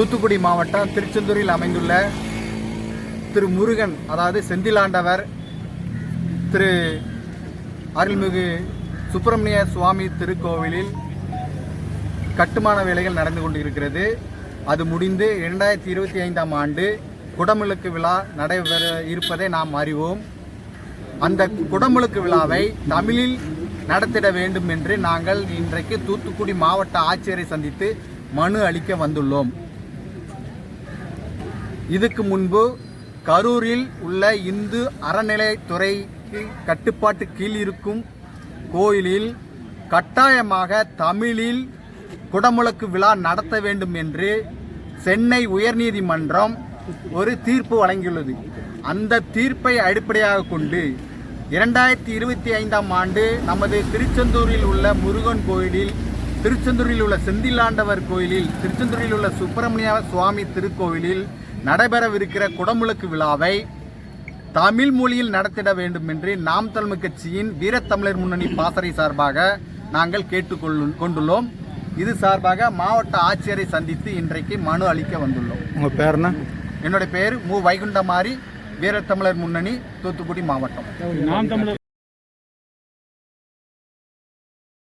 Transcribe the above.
தூத்துக்குடி மாவட்டம் திருச்செந்தூரில் அமைந்துள்ள திரு முருகன் அதாவது செந்திலாண்டவர் திரு அருள்மிகு சுப்பிரமணிய சுவாமி திருக்கோவிலில் கட்டுமான வேலைகள் நடந்து கொண்டிருக்கிறது. அது முடிந்து இரண்டாயிரத்தி இருபத்தி ஐந்தாம் ஆண்டு குடமுழுக்கு விழா நடைபெற இருப்பதை நாம் அறிவோம். அந்த குடமுழுக்கு விழாவை தமிழில் நடத்திட வேண்டும் என்று நாங்கள் இன்றைக்கு தூத்துக்குடி மாவட்ட ஆட்சியரை சந்தித்து மனு அளிக்க வந்துள்ளோம். இதுக்கு முன்பு கரூரில் உள்ள இந்து அறநிலைத்துறைக்கு கட்டுப்பாட்டு கீழ் இருக்கும் கோயிலில் கட்டாயமாக தமிழில் குடமுழக்கு விழா நடத்த வேண்டும் என்று சென்னை உயர்நீதிமன்றம் ஒரு தீர்ப்பு வழங்கியுள்ளது. அந்த தீர்ப்பை அடிப்படையாக கொண்டு இரண்டாயிரத்தி இருபத்தி ஐந்தாம் ஆண்டு நமது திருச்செந்தூரில் உள்ள முருகன் கோயிலில் திருச்செந்தூரில் உள்ள செந்திலாண்டவர் கோயிலில் திருச்செந்தூரில் உள்ள சுப்பிரமணிய சுவாமி திருக்கோவிலில் நடைபெறவிருக்கிற குடமுழுக்கு விழாவை தமிழ் மொழியில் நடத்திட வேண்டும் என்று நாம் தமிழ் கட்சியின் வீரத்தமிழர் முன்னணி பாசறை சார்பாக நாங்கள் கேட்டுக்கொள்ளு கொண்டுள்ளோம். இது சார்பாக மாவட்ட ஆட்சியரை சந்தித்து இன்றைக்கு மனு அளிக்க வந்துள்ளோம். உங்கள் பேர் என்ன? என்னுடைய பெயர் மு. வைகுண்டமாரி வீரத்தமிழர் முன்னணி தூத்துக்குடி மாவட்டம். நாம் தமிழர்